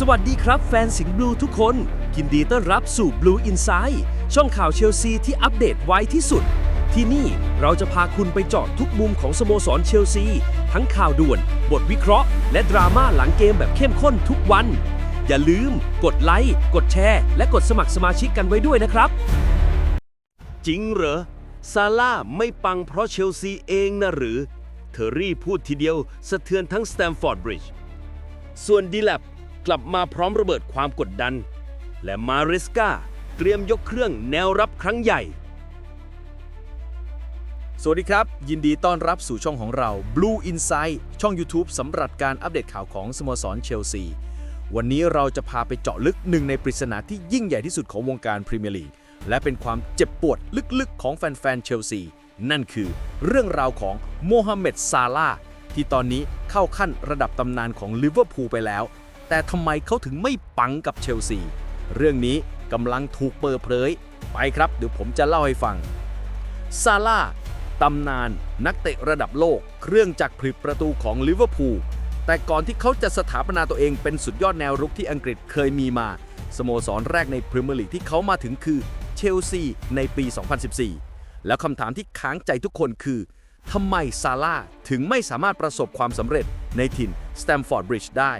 สวัสดีครับแฟนสิงห์บลูทุกคนยินดีต้อนรับสู่ Blue Inside ช่องข่าวเชลซีที่อัปเดตไวที่สุด ที่นี่เราจะพาคุณไปเจาะทุกมุมของสโมสรเชลซี ทั้งข่าวด่วน บทวิเคราะห์ และดราม่าหลังเกมแบบเข้มข้นทุกวัน อย่าลืม กดไลค์ กดแชร์ และกดสมัครสมาชิกกันไว้ด้วยนะครับ จริงเหรอ ซาร่าไม่ปังเพราะเชลซีเองนะหรือ เทอรี่พูดทีเดียวสะเทือนทั้งสแตมฟอร์ดบริดจ์ส่วนดีแลบ กลับมาพร้อมระเบิดความกดดัน และมาริสกาเตรียมยกเครื่องแนวรับครั้งใหญ่ สวัสดีครับ ยินดีต้อนรับสู่ช่องของเรา Blue Insight ช่อง YouTube สำหรับการอัปเดตข่าวของสโมสรเชลซีวันนี้เราจะพาไปเจาะลึกหนึ่งในปริศนาที่ยิ่งใหญ่ที่สุดของวงการพรีเมียร์ลีกและเป็นความเจ็บปวดลึกๆ ของแฟนๆเชลซีนั่นคือเรื่องราวของโมฮัมเหม็ดซาลาห์ที่ตอนนี้เข้าขั้นระดับตำนานของลิเวอร์พูลไปแล้ว แต่ทำไมเขาถึงไม่ปังกับเชลซี เรื่องนี้กำลังถูกเปิดเผย ไปครับเดี๋ยวผมจะเล่าให้ฟัง ซาร่าตำนานนักเตะระดับโลก เครื่องจักรผลิตประตูของลิเวอร์พูล แต่ก่อนที่เขาจะสถาปนาตัวเองเป็นสุดยอดแนวรุกที่อังกฤษเคยมีมา สโมสรแรกในพรีเมียร์ลีกที่เขามาถึงคือเชลซีในปี 2014 แล้วคำถามที่ค้างใจทุกคนคือทำไมซาร่าถึงไม่สามารถประสบความสำเร็จในถิ่นสแตมฟอร์ดบริดจ์ได้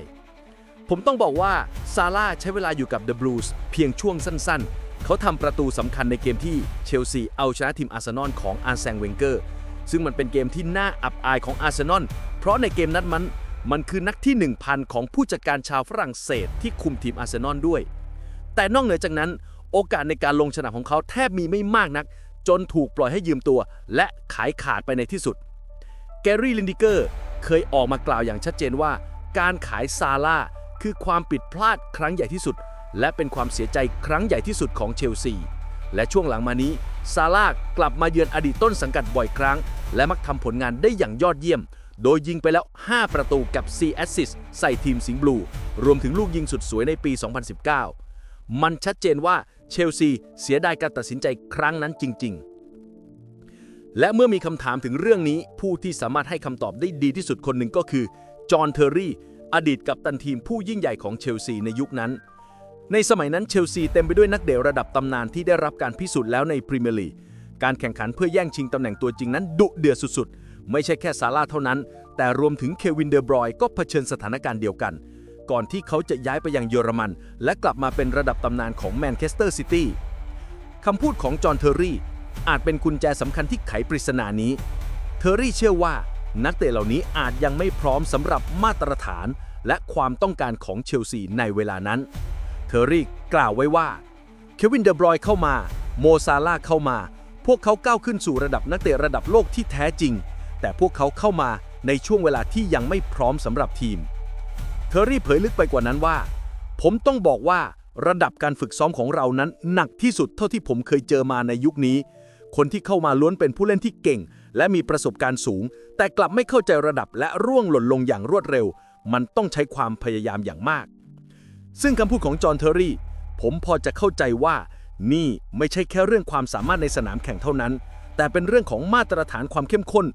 ผมต้องบอกว่าซาร่าใช้เวลาอยู่กับเดอะบลูส์เพียงช่วงสั้นๆ เขาทำประตูสำคัญในเกมที่เชลซีเอาชนะทีมอาร์เซนอลของอาร์แซงเวนเกอร์ ซึ่งมันเป็นเกมที่น่าอับอายของอาร์เซนอล เพราะในเกมนั้นมัน มันคือนักที่ 1000 ของผู้จัดการชาวฝรั่งเศสที่คุมทีมอาร์เซนอลด้วย แต่นอกเหนือจากนั้น โอกาสในการลงสนามของเขาแทบมีไม่มากนัก จนถูกปล่อยให้ยืมตัว และขายขาดไปในที่สุด แกรี่ลินดิเกอร์เคยออกมากล่าวอย่างชัดเจนว่า การขายซาร่า คือความผิดพลาดครั้งใหญ่ที่สุด และเป็นความเสียใจครั้งใหญ่ที่สุดของเชลซี และช่วงหลังมานี้ ซาร่าห์กลับมาเยือนอดีตต้นสังกัดบ่อยครั้ง และมักทำผลงานได้อย่างยอดเยี่ยม โดยยิงไปแล้ว 5 ประตูกับ 4 แอสซิสใส่ทีมสิงห์บลู รวมถึงลูกยิงสุดสวยในปี 2019 มันชัดเจนว่าเชลซีเสียดายการตัดสินใจครั้งนั้นจริง ๆและเมื่อมีคำถามถึงเรื่องนี้ผู้ที่สามารถให้คำตอบได้ดีที่สุดคนหนึ่งก็คือ จอห์นเทอร์รี่ อดีตกัปตันทีมผู้ยิ่งใหญ่ของเชลซีในยุคนั้น ในสมัยนั้นเชลซีเต็มไปด้วยนักเดะระดับตำนานที่ได้รับการพิสูจน์แล้วในพรีเมียร์ลีก การแข่งขันเพื่อแย่งชิงตำแหน่งตัวจริงนั้นดุเดือดสุดๆ ไม่ใช่แค่ซาร่าเท่านั้น แต่รวมถึงเควินเดอบรอยก็เผชิญสถานการณ์เดียวกัน ก่อนที่เขาจะย้ายไปยังเยอรมัน และกลับมาเป็นระดับตำนานของแมนเชสเตอร์ซิตี้คำพูดของจอห์นเทอร์รี่อาจเป็นกุญแจสำคัญที่ไขปริศนานี้ เทอร์รี่เชื่อว่า นักเตะเหล่านี้อาจยังไม่พร้อมสำหรับมาตรฐาน และความต้องการของเชลซีในเวลานั้น เทอร์รี่กล่าวไว้ว่าเควินเดอบรอยเข้ามา โมซาลาเข้ามา พวกเขาก้าวขึ้นสู่ระดับนักเตะระดับโลกที่แท้จริง แต่พวกเขาเข้ามาในช่วงเวลาที่ยังไม่พร้อมสำหรับทีม เทอร์รี่เผยลึกไปกว่านั้นว่า ผมต้องบอกว่าระดับการฝึกซ้อมของเรานั้นหนักที่สุดเท่าที่ผมเคยเจอมาในยุคนี้ คนที่เข้ามาล้วนเป็นผู้เล่นที่เก่ง และมีประสบการณ์สูง แต่กลับไม่เข้าใจระดับและร่วงหล่นลงอย่างรวดเร็ว มันต้องใช้ความพยายามอย่างมาก ซึ่งคำพูดของจอห์นเทอร์รี่ ผมพอจะเข้าใจว่า นี่ไม่ใช่แค่เรื่องความสามารถในสนามแข่งเท่านั้น แต่เป็นเรื่องของมาตรฐานความเข้มข้น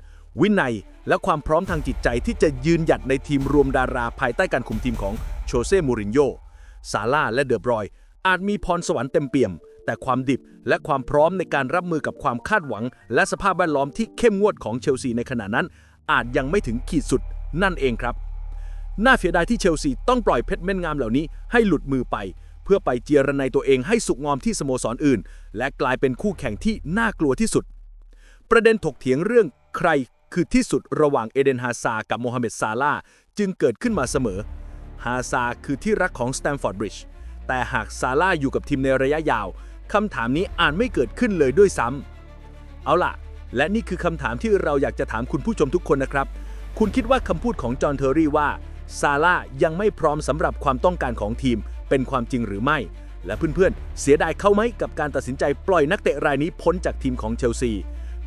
วินัย และความพร้อมทางจิตใจที่จะยืนหยัดในทีมรวมดาราภายใต้การคุมทีมของโชเซ่ มูรินโญ่ ซาร่าและเดอบรอย อาจมีพรสวรรค์เต็มเปี่ยม แต่ความดิบและความพร้อมในการรับมือกับความคาดหวัง และสภาพแวดล้อมที่เข้มงวดของเชลซีในขณะนั้น อาจยังไม่ถึงขีดสุดนั่นเองครับ น่าเสียดายที่เชลซีต้องปล่อยเพชรเม็ดงามเหล่านี้ให้หลุดมือไป เพื่อไปเจียรนัยตัวเองให้สุกงอมที่สโมสรอื่น และกลายเป็นคู่แข่งที่น่ากลัวที่สุด ประเด็นถกเถียงเรื่องใครคือที่สุดระหว่างเอเดนฮาซากับโมฮัมเหม็ดซาลาจึงเกิดขึ้นมาเสมอ ฮาซาคือที่รักของสแตมฟอร์ดบริดจ์แต่หากซาร่าอยู่กับทีมในระยะยาว คำถามนี้อาจไม่เกิดขึ้นเลยด้วยซ้ำเอาล่ะ และนี่คือคำถามที่เราอยากจะถามคุณผู้ชมทุกคนนะครับ คุณคิดว่าคำพูดของจอห์นเทอร์รี่ว่าซาร่าห์ยังไม่พร้อมสำหรับความต้องการของทีมเป็นความจริงหรือไม่ และเพื่อนๆ เสียดายเขาไหมกับการตัดสินใจปล่อยนักเตะรายนี้พ้นจากทีมของเชลซี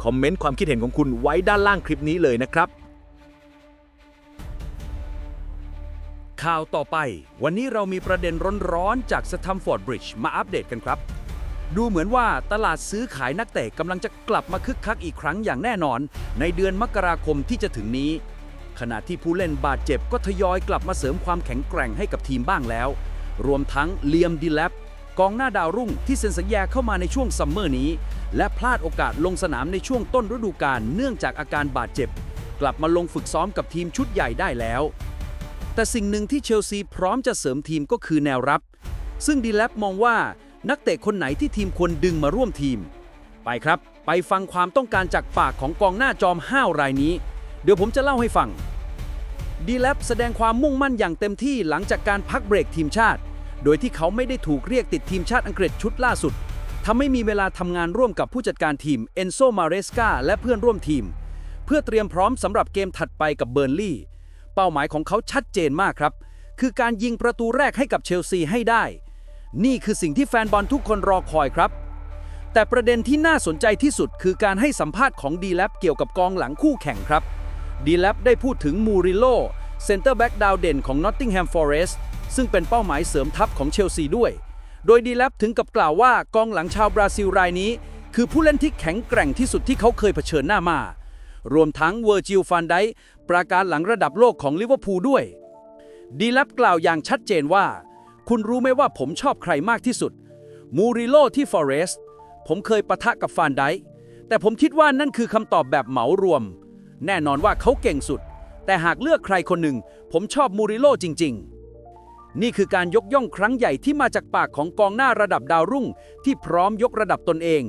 คอมเมนต์ความคิดเห็นของคุณไว้ด้านล่างคลิปนี้เลยนะครับ ข่าวต่อไป วันนี้เรามีประเด็นร้อนๆจากสตัมฟอร์ดบริดจ์มาอัปเดตกันครับ ดูเหมือนว่าตลาดซื้อขายนักเตะกำลังจะกลับมาคึกคักอีกครั้งอย่างแน่นอน ในเดือนมกราคมที่จะถึงนี้ ขณะที่ผู้เล่นบาดเจ็บก็ทยอยกลับมาเสริมความแข็งแกร่งให้กับทีมบ้างแล้ว รวมทั้งเลียมดีแลปกองหน้าดาวรุ่งที่เซ็นสัญญาเข้ามาในช่วงซัมเมอร์นี้ และพลาดโอกาสลงสนามในช่วงต้นฤดูกาลเนื่องจากอาการบาดเจ็บ กลับมาลงฝึกซ้อมกับทีมชุดใหญ่ได้แล้ว แต่สิ่งหนึ่งที่เชลซีพร้อมจะเสริมทีมก็คือแนวรับ ซึ่งดีแลปมองว่า นักเตะคนไหนที่ทีมควรดึงมาร่วมทีม ไปครับ ไปฟังความต้องการจากปากของกองหน้าจอมห้าวรายนี้ เดี๋ยวผมจะเล่าให้ฟัง ดีแลปแสดงความมุ่งมั่นอย่างเต็มที่หลังจากการพักเบรกทีมชาติ โดยที่เขาไม่ได้ถูกเรียกติดทีมชาติอังกฤษชุดล่าสุดทำให้มีเวลาทำงานร่วมกับผู้จัดการทีมเอนโซมาเรสกาและเพื่อนร่วมทีม เพื่อเตรียมพร้อมสำหรับเกมถัดไปกับเบอร์ลี่เป้าหมายของเขาชัดเจนมากครับ คือการยิงประตูแรกให้กับเชลซีให้ได้ นี่คือสิ่งที่แฟนบอลทุกคนรอคอยครับ แต่ประเด็นที่น่าสนใจที่สุดคือการให้สัมภาษณ์ของดีแลปเกี่ยวกับกองหลังคู่แข่งครับดีแลปได้พูดถึงมูริโลเซนเตอร์แบ็กดาวเด่นของนอตติงแฮมฟอเรสต์ซึ่งเป็นเป้าหมายเสริมทัพของเชลซีด้วย โดยดีแลปถึงกับกล่าวว่ากองหลังชาวบราซิลรายนี้ คือผู้เล่นที่แข็งแกร่งที่สุดที่เขาเคยเผชิญหน้ามารวมทั้งเวอร์จิลฟานไดประการหลังระดับโลกของลิเวอร์พูลด้วยดีแลปกล่าวอย่างชัดเจนว่า คุณรู้ไหมว่าผมชอบใครมากที่สุด มูริโลที่ฟอเรสต์ ผมเคยปะทะกับฟานไดแต่ผมคิดว่านั่นคือคำตอบแบบเหมารวม แน่นอนว่าเขาเก่งสุด แต่หากเลือกใครคนหนึ่ง ผมชอบมูริโลจริง ๆ นี่คือการยกย่องครั้งใหญ่ที่มาจากปากของกองหน้าระดับดาวรุ่ง ที่พร้อมยกระดับตนเอง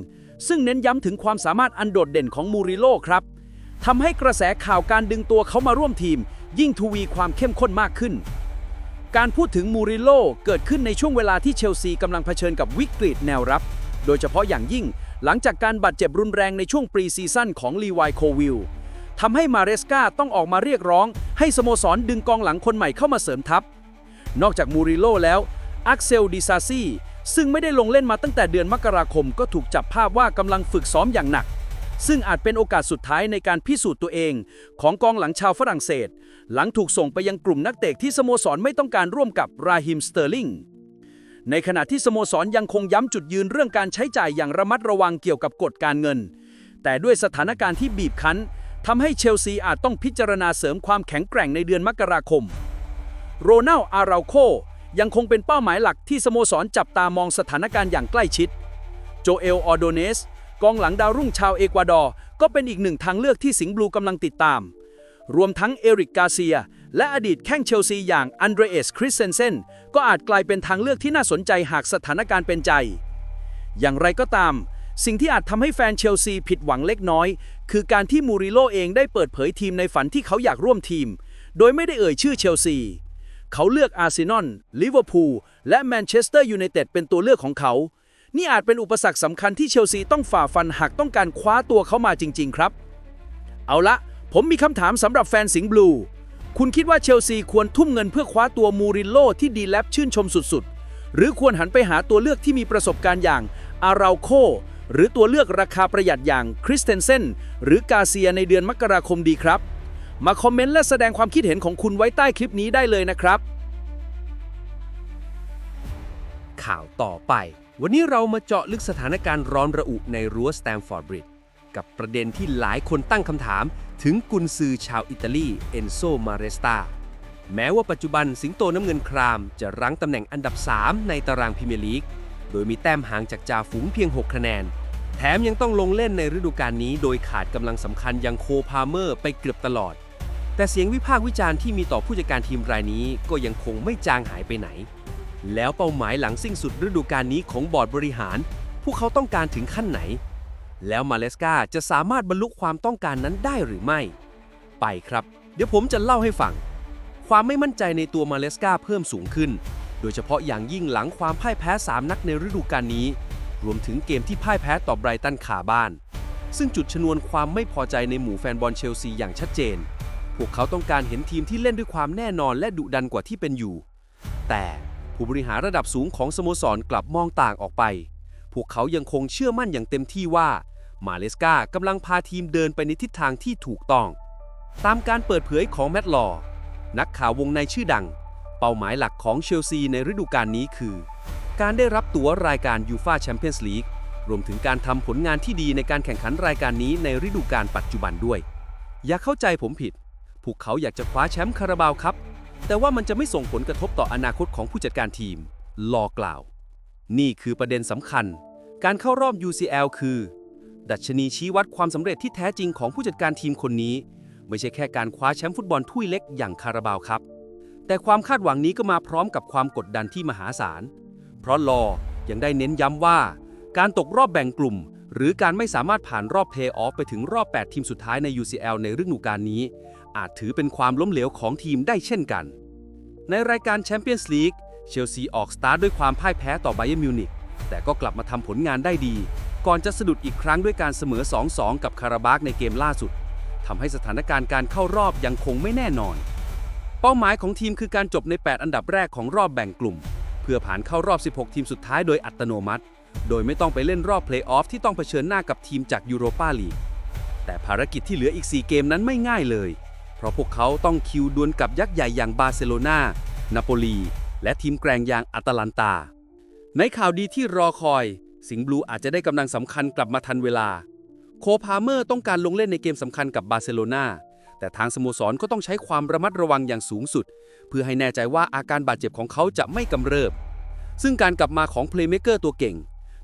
ซึ่งเน้นย้ำถึงความสามารถอันโดดเด่นของมูริโลครับทำให้กระแสข่าวการดึงตัวเขามาร่วมทีม ยิ่งทวีความเข้มข้นมากขึ้น การพูดถึงมูริโลเกิดขึ้นในช่วงเวลาที่เชลซีกำลังเผชิญกับวิกฤตแนวรับ โดยเฉพาะอย่างยิ่ง หลังจากการบาดเจ็บรุนแรงในช่วงปรีซีซั่นของลีวายโควิลทำให้มาเรสกาต้องออกมาเรียกร้อง ให้สโมสรดึงกองหลังคนใหม่เข้ามาเสริมทัพ นอกจากมูริโลแล้วอักเซลดิซาซีซึ่งไม่ได้ลงเล่นมาตั้งแต่เดือนมกราคมก็ถูกจับภาพว่ากำลังฝึกซ้อมอย่างหนัก ซึ่งอาจเป็นโอกาสสุดท้ายในการพิสูจน์ตัวเอง ของกองหลังชาวฝรั่งเศส หลังถูกส่งไปยังกลุ่มนักเตะที่สโมสรไม่ต้องการร่วมกับราฮิมสเตอร์ลิงในขณะที่สโมสรยังคงย้ำจุดยืนเรื่องการใช้จ่ายอย่างระมัดระวังเกี่ยวกับกฎการเงิน แต่ด้วยสถานการณ์ที่บีบคั้นทำให้เชลซีอาจต้องพิจารณาเสริมความแข็งแกร่งในเดือนมกราคม โรนัลอาราโคยังคงเป็นเป้าหมายหลักที่สโมสรจับตามองสถานการณ์อย่างใกล้ชิด โจเอลออโดเนส กองหลังดาวรุ่งชาวเอกวาดอร์ ก็เป็นอีกหนึ่งทางเลือกที่สิงห์บลูกำลังติดตาม รวมทั้งเอริกกาเซีย และอดีตแข้งเชลซีอย่างอันเดรเอสคริสเซนเซนก็อาจกลายเป็นทางเลือกที่น่าสนใจหากสถานการณ์เป็นใจ อย่างไรก็ตาม สิ่งที่อาจทำให้แฟนเชลซีผิดหวังเล็กน้อย คือการที่มูริโลเองได้เปิดเผยทีมในฝันที่เขาอยากร่วมทีม โดยไม่ได้เอ่ยชื่อเชลซีเขาเลือกอาร์เซนอลลิเวอร์พูลและแมนเชสเตอร์ยูไนเต็ดเป็นตัวเลือกของเขานี่อาจเป็นอุปสรรคสำคัญที่เชลซีต้องฝ่าฟันหากต้องการคว้าตัวเขามาจริง ๆ ครับ เอาละ ผมมีคำถามสำหรับแฟนสิงห์บลู คุณคิดว่าเชลซีควรทุ่มเงินเพื่อคว้าตัวมูรินโลที่ดีแลบชื่นชมสุดๆ หรือควรหันไปหาตัวเลือกที่มีประสบการณ์อย่างอาราโค หรือตัวเลือกราคาประหยัดอย่างคริสเตนเซนหรือกาเซียในเดือนมกราคมดีครับ มาคอมเมนต์และแสดงความคิดเห็นของคุณไว้ใต้คลิปนี้ได้เลยนะครับ ข่าวต่อไป วันนี้เรามาเจาะลึกสถานการณ์ร้อนระอุในรั้วสแตมฟอร์ดบริดจ์ กับประเด็นที่หลายคนตั้งคำถาม ถึงกุนซือชาวอิตาลีเอนโซมาเรสตาแม้ว่าปัจจุบันสิงโตน้ำเงินคราม จะรั้งตำแหน่งอันดับ 3 ในตารางพรีเมียร์ลีก โดยมีแต้มห่างจากจ่าฝูงเพียง 6 คะแนน แถมยังต้องลงเล่นในฤดูกาลนี้ โดยขาดกำลังสำคัญอย่างโคพาเมอร์ไปเกือบตลอด แต่เสียงวิพากษ์วิจารณ์ที่มีต่อผู้จัดการทีมรายนี้ก็ยังคงไม่จางหายไปไหน แล้วเป้าหมายหลังสิ้นสุดฤดูกาลนี้ของบอร์ดบริหาร พวกเขาต้องการถึงขั้นไหน แล้วมาเลสกาจะสามารถบรรลุความต้องการนั้นได้หรือไม่ ไปครับ เดี๋ยวผมจะเล่าให้ฟัง ความไม่มั่นใจในตัวมาเลสกาเพิ่มสูงขึ้น โดยเฉพาะอย่างยิ่งหลังความพ่ายแพ้ 3 นัดในฤดูกาลนี้ รวมถึงเกมที่พ่ายแพ้ต่อไบรตันขาบ้าน ซึ่งจุดชนวนความไม่พอใจในหมู่แฟนบอลเชลซีอย่างชัดเจน พวกเขาต้องการเห็นทีมที่เล่นด้วยความแน่นอนและดุดันกว่าที่เป็นอยู่ แต่ผู้บริหารระดับสูงของสโมสรกลับมองต่างออกไป พวกเขายังคงเชื่อมั่นอย่างเต็มที่ว่า มาเลสกากำลังพาทีมเดินไปในทิศทางที่ถูกต้อง ตามการเปิดเผยของแมตต์ลอว์นักข่าววงในชื่อดัง เป้าหมายหลักของเชลซีในฤดูกาลนี้คือ การได้รับตั๋วรายการยูฟาแชมเปี้ยนส์ลีกรวมถึงการทำผลงานที่ดีในการแข่งขันรายการนี้ในฤดูกาลปัจจุบันด้วย อย่าเข้าใจผมผิด พวกเขาอยากจะคว้าแชมป์คาราบาวครับ แต่ว่ามันจะไม่ส่งผลกระทบต่ออนาคตของผู้จัดการทีม ลอกล่าว นี่คือประเด็นสำคัญ การเข้ารอบ UCL คือ ดัชนีชี้วัดความสำเร็จที่แท้จริงของผู้จัดการทีมคนนี้ ไม่ใช่แค่การคว้าแชมป์ฟุตบอลถ้วยเล็กอย่างคาราบาวครับ แต่ความคาดหวังนี้ก็มาพร้อมกับความกดดันที่มหาศาล เพราะลอยังได้เน้นย้ำว่า การตกรอบแบ่งกลุ่ม หรือการไม่สามารถผ่านรอบเพลย์ออฟไปถึงรอบ 8 ทีมสุดท้ายใน UCL ในฤดูกาลนี้ อาจถือเป็นความล้มเหลวของทีมได้เช่นกัน ในรายการแชมเปี้ยนส์ลีก เชลซีออกสตาร์ทด้วยความพ่ายแพ้ต่อไบเ e ร์มิวนิกแต่ก็กลับมาทำผลงานได้ดี ก่อนจะสะดุดอีกครั้งด้วยการเสมอ 2-2 กับคาราบากในเกมล่าสุดทำให้สถานการณ์การเข้ารอบยังคงไม่แน่นอน เป้าหมายของทีมคือการจบใน 8 อันดับแรกของรอบแบ่งกลุ่ม เพื่อผ่านเข้ารอบ 16 ทีมสุดท้ายโดยอัตโนมัติ โดยไม่ต้องไปเล่นรอบเพลย์ออฟที่ต้องเผชิญหน้ากับทีมจากยูโรปาลีกแต่ภารกิจที่เหลืออีก 4 เกมนั้นไม่ง่ายเลย เพราะพวกเขาต้องคิวดวลกับยักษ์ใหญ่อย่างบาร์เซโลนานาโปลี และทีมแกร่งอย่างอาตาลันตา ในข่าวดีที่รอคอย สิงห์บลูอาจจะได้กำลังสำคัญกลับมาทันเวลา โคพาเมอร์ต้องการลงเล่นในเกมสำคัญกับบาร์เซโลนาแต่ทางสโมสรก็ต้องใช้ความระมัดระวังอย่างสูงสุด เพื่อให้แน่ใจว่าอาการบาดเจ็บของเขาจะไม่กำเริบ ซึ่งการกลับมาของเพลย์เมเกอร์ตัวเก่ง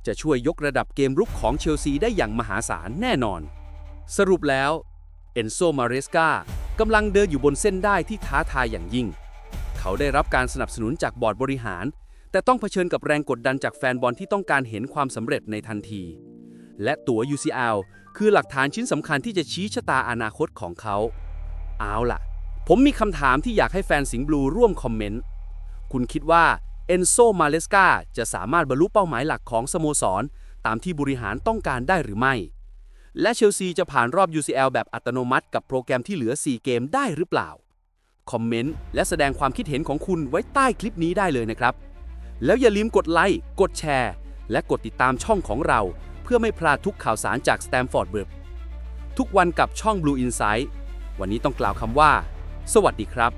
จะช่วยยกระดับเกมรุกของเชลซีได้อย่างมหาศาลแน่นอน สรุปแล้วเอนโซมาเรสกากำลังเดินอยู่บนเส้นได้ที่ท้าทายอย่างยิ่ง เขาได้รับการสนับสนุนจากบอร์ดบริหาร แต่ต้องเผชิญกับแรงกดดันจากแฟนบอลที่ต้องการเห็นความสำเร็จในทันที และตั๋ว UCL คือหลักฐานชิ้นสำคัญที่จะชี้ชะตาอนาคตของเขา เอาล่ะ ผมมีคำถามที่อยากให้แฟนสิงห์บลูร่วมคอมเมนต์ คุณคิดว่าเอนโซ มาเลสกาจะสามารถบรรลุเป้าหมายหลักของสโมสร ตามที่บริหารต้องการได้หรือไม่ และเชลซีจะผ่านรอบ UCL แบบอัตโนมัติกับโปรแกรมที่เหลือ 4 เกมได้หรือเปล่า คอมเมนต์ และแสดงความคิดเห็นของคุณไว้ใต้คลิปนี้ได้เลยนะครับ แล้วอย่าลืมกดไลค์ กดแชร์ และกดติดตามช่องของเรา เพื่อไม่พลาดทุกข่าวสารจาก Stanford b r i d g ทุกวันกับช่อง Blue Insight วันนี้ต้องกล่าวคำว่า สวัสดีครับ